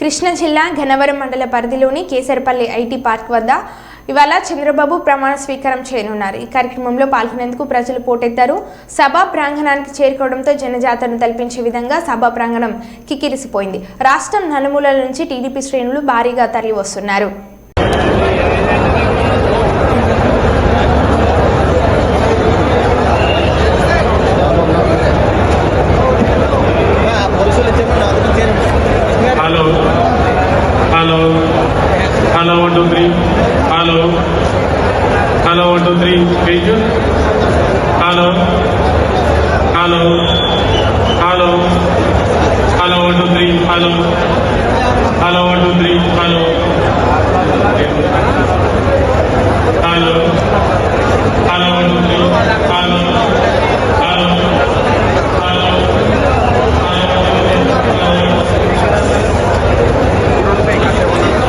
కృష్ణా జిల్లా ఘనవరం మండల పరిధిలోని కేసరపల్లి ఐటీ పార్క్ వద్ద ఇవాళ చంద్రబాబు ప్రమాణ స్వీకారం చేయనున్నారు. ఈ కార్యక్రమంలో పాల్గొనేందుకు ప్రజలు పోటెత్తారు. సభా ప్రాంగణానికి చేరుకోవడంతో జనజాతరను తలపించే విధంగా సభా ప్రాంగణం కిక్కిరిసిపోయింది. రాష్ట్రం నలుమూలల నుంచి టీడీపీ శ్రేణులు భారీగా తరలి వస్తున్నారు పోలీసులు చెప్పండి అందుకు చేరండి hello hello hello one two three hello. Hello one two three page hello. Hello. Hello. Hello one two three hello. Hello one two three hello.